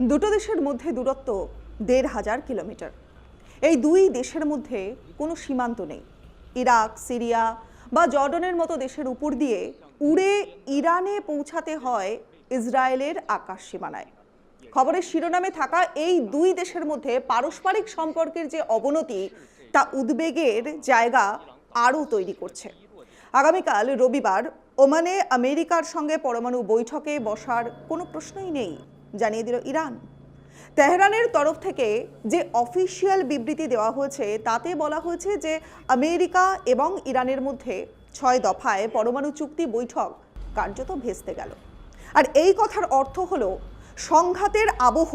দুটো দেশের মধ্যে দূরত্ব দেড় হাজার কিলোমিটার। এই দুই দেশের মধ্যে কোনো সীমান্ত নেই। ইরাক, সিরিয়া বা জর্ডনের মতো দেশের উপর দিয়ে উড়ে ইরানে পৌঁছাতে হয় ইসরায়েলের আকাশ সীমানায়। খবরের শিরোনামে থাকা এই দুই দেশের মধ্যে পারস্পরিক সম্পর্কের যে অবনতি, তা উদ্বেগের জায়গা আরও তৈরি করছে। আগামীকাল রবিবার ওমানে আমেরিকার সঙ্গে পরমাণু বৈঠকে বসার কোনো প্রশ্নই নেই। জানিয়ে দিল ইরান। তেহরানের তরফ থেকে যে অফিসিয়াল বিবৃতি দেওয়া হয়েছে, তাতে বলা হয়েছে যে আমেরিকা এবং ইরানের মধ্যে ছয় দফায় পরমাণু চুক্তি বৈঠক কার্যত ভেস্তে গেল। আর এই কথার অর্থ হলো, সংঘাতের আবহ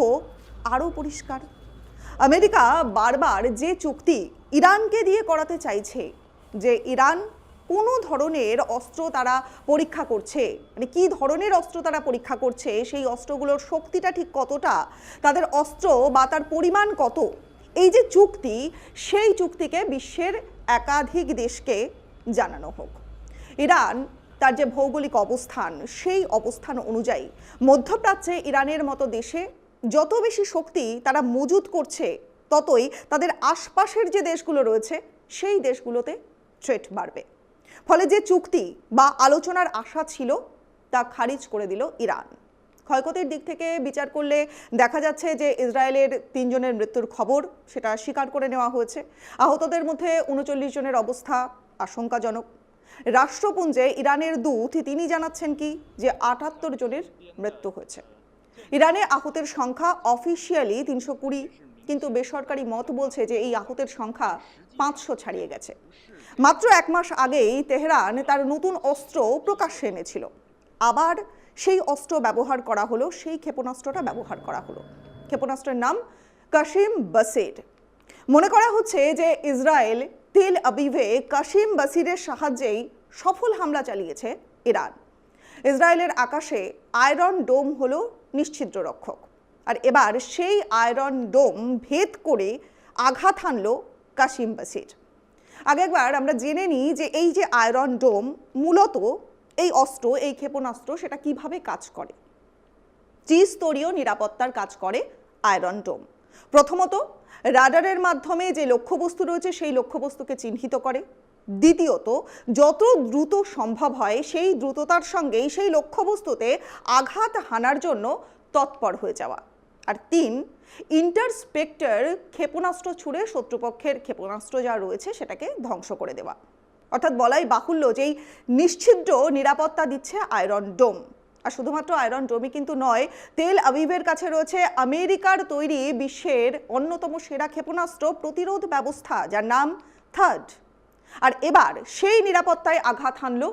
আরও পরিষ্কার। আমেরিকা বারবার যে চুক্তি ইরানকে দিয়ে করাতে চাইছে, যে ইরান কোনো ধরনের অস্ত্র তারা পরীক্ষা করছে? মানে কী ধরনের অস্ত্র তারা পরীক্ষা করছে? সেই অস্ত্রগুলোর শক্তিটা ঠিক কতটা? তাদের অস্ত্র বা তার পরিমাণ কত? এই যে চুক্তি, সেই চুক্তিকে বিশ্বের একাধিক দেশকে জানানো হোক। ইরান, তার যে ভৌগোলিক অবস্থান, সেই অবস্থান অনুযায়ী মধ্যপ্রাচ্যে ইরানের মতো দেশে যত বেশি শক্তি তারা মজুত করছে, ততই তাদের আশপাশের যে দেশগুলো রয়েছে, সেই দেশগুলোতে থ্রেট বাড়বে। ফলে যে চুক্তি বা আলোচনার আশা ছিল, তা খারিজ করে দিল ইরান। ক্ষয়ক্ষতির দিক থেকে বিচার করলে দেখা যাচ্ছে যে ইসরায়েলের তিনজনের মৃত্যুর খবর সেটা স্বীকার করে নেওয়া হয়েছে। আহতদের মধ্যে উনচল্লিশ জনের অবস্থা আশঙ্কাজনক। রাষ্ট্রপুঞ্জে ইরানের দূত, তিনি জানাচ্ছেন কি যে আটাত্তর জনের মৃত্যু হয়েছে। ইরানে আহতের সংখ্যা অফিসিয়ালি তিনশো কুড়ি। কিন্তু বেসরকারি মত বলছে যে এই আহতের সংখ্যা পাঁচশো ছাড়িয়ে গেছে। মাত্র এক মাস আগেই তেহরান তার নতুন অস্ত্র প্রকাশ্যে এনেছিল। আবার সেই অস্ত্র ব্যবহার করা হলো, সেই ক্ষেপণাস্ত্রটা ব্যবহার করা হলো। ক্ষেপণাস্ত্রের নাম কাশিম বাসের মনে করা হচ্ছে যে ইসরায়েল তেল আবিভে কাশিম বাসিরের সাহায্যেই সফল হামলা চালিয়েছে ইরান। ইসরায়েলের আকাশে আয়রন ডোম হলো নিশ্ছিদ্র রক্ষক আর এবার সেই আয়রন ডোম ভেদ করে আঘাত হানল কাশিম বাসির। আগে একবার আমরা জেনে নিই যে এই যে আয়রন ডোম, মূলত এই অস্ত্র, এই ক্ষেপণাস্ত্র, সেটা কীভাবে কাজ করে? ত্রিস্তরীয় নিরাপত্তার কাজ করে আয়রন ডোম। প্রথমত, রাডারের মাধ্যমে যে লক্ষ্যবস্তু রয়েছে, সেই লক্ষ্যবস্তুকে চিহ্নিত করে। দ্বিতীয়ত, যত দ্রুত সম্ভব হয়, সেই দ্রুততার সঙ্গেই সেই লক্ষ্যবস্তুতে আঘাত হানার জন্য তৎপর হয়ে যাওয়া। আর তিন, ইন্টারস্পেক্টর ক্ষেপণাস্ত্র ছুড়ে শত্রুপক্ষের ক্ষেপণাস্ত্র যা রয়েছে সেটাকে ধ্বংস করে দেওয়া। অর্থাৎ বলাই বাহুল্য যেই নিশ্ছিদ্র নিরাপত্তা দিচ্ছে আয়রন ডোম। আর শুধুমাত্র আয়রন ডোমই কিন্তু নয়, তেল আবিবের কাছে রয়েছে আমেরিকার তৈরি বিশ্বের অন্যতম সেরা ক্ষেপণাস্ত্র প্রতিরোধ ব্যবস্থা, যার নাম থার্ড। আর এবার সেই নিরাপত্তায় আঘাত হানল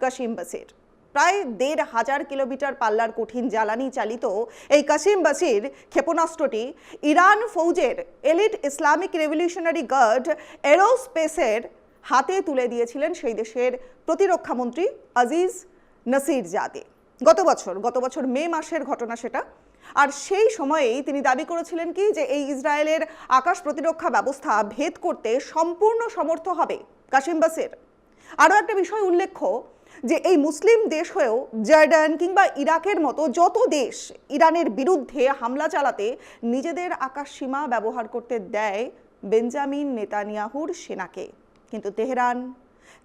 কাশিম বাসির। প্রায় দেড় হাজার কিলোমিটার পাল্লার কঠিন জ্বালানি চালিত এই কাশিম বাসির ক্ষেপণাস্ত্রটি ইরান ফৌজের এলিট ইসলামিক রেভলিউশনারি গার্ড এরোস্পেসের হাতে তুলে দিয়েছিলেন সেই দেশের প্রতিরক্ষামন্ত্রী আজিজ নাসির জাদে। গত বছর গত বছর মে মাসের ঘটনা সেটা। আর সেই সময়েই তিনি দাবি করেছিলেন কি যে এই ইসরায়েলের আকাশ প্রতিরক্ষা ব্যবস্থা ভেদ করতে সম্পূর্ণ সমর্থ হবে কাশিম বাসের আরও একটা বিষয় উল্লেখ্য যে এই মুসলিম দেশ হয়েও জর্ডান কিংবা ইরাকের মতো যত দেশ ইরানের বিরুদ্ধে হামলা চালাতে নিজেদের আকাশ সীমা ব্যবহার করতে দেয় বেঞ্জামিন নেতানিয়াহুর সেনাকে। কিন্তু তেহরান,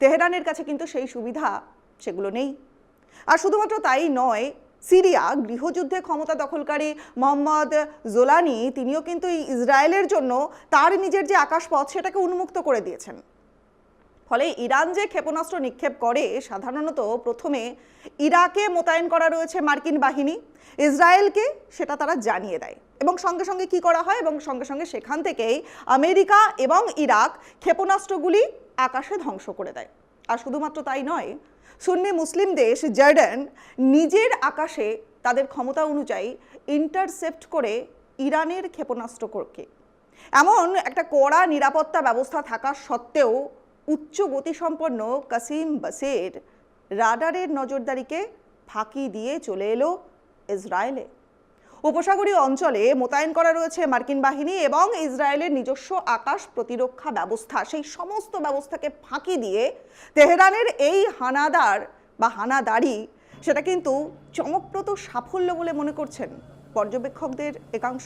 তেহরানের কাছে কিন্তু সেই সুবিধা সেগুলো নেই। আর শুধুমাত্র তাই নয়, সিরিয়া গৃহযুদ্ধে ক্ষমতা দখলকারী মোহাম্মদ জোলানি, তিনিও কিন্তু ইসরায়েলের জন্য তার নিজের যে আকাশপথ সেটাকে উন্মুক্ত করে দিয়েছেন। ফলে ইরান যে ক্ষেপণাস্ত্র নিক্ষেপ করে, সাধারণত প্রথমে ইরাকে মোতায়েন করা রয়েছে মার্কিন বাহিনী। ইসরায়েলকে সেটা তারা জানিয়ে দেয়। এবং সঙ্গে সঙ্গে কি করা হয়? এবং সঙ্গে সঙ্গে সেখান থেকেই আমেরিকা এবং ইরাক ক্ষেপণাস্ত্রগুলি আকাশে ধ্বংস করে দেয়। আর শুধুমাত্র তাই নয়, সুন্নি মুসলিম দেশ জর্ডান নিজের আকাশে তাদের ক্ষমতা অনুযায়ী ইন্টারসেপ্ট করে ইরানের ক্ষেপণাস্ত্রকে। এমন একটা কড়া নিরাপত্তা ব্যবস্থা থাকা সত্ত্বেও উচ্চ গতিসম্পন্ন কাসিম বাসের রাডারের নজরদারিকে ফাঁকি দিয়ে চলে এলো ইসরায়েলে। উপসাগরীয় অঞ্চলে মোতায়েন করা রয়েছে মার্কিন বাহিনী এবং ইসরায়েলের নিজস্ব আকাশ প্রতিরক্ষা ব্যবস্থা। সেই সমস্ত ব্যবস্থাকে ফাঁকি দিয়ে তেহরানের এই হানাদার বা হানাদারি, সেটা কিন্তু চমকপ্রদ সাফল্য বলে মনে করছেন পর্যবেক্ষকদের একাংশ।